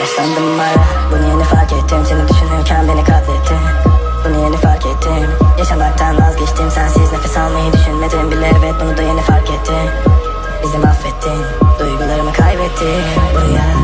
Yaslandım bana Bunu yeni fark ettim. Seni düşünürken beni katlettin. Bunu yeni fark ettim. Yaşamaktan vazgeçtim. Sensiz nefes almayı düşünmedim bile Evet bunu da yeni fark ettim. Bizi mahvettin. Duygularımı kaybettim Bu rüya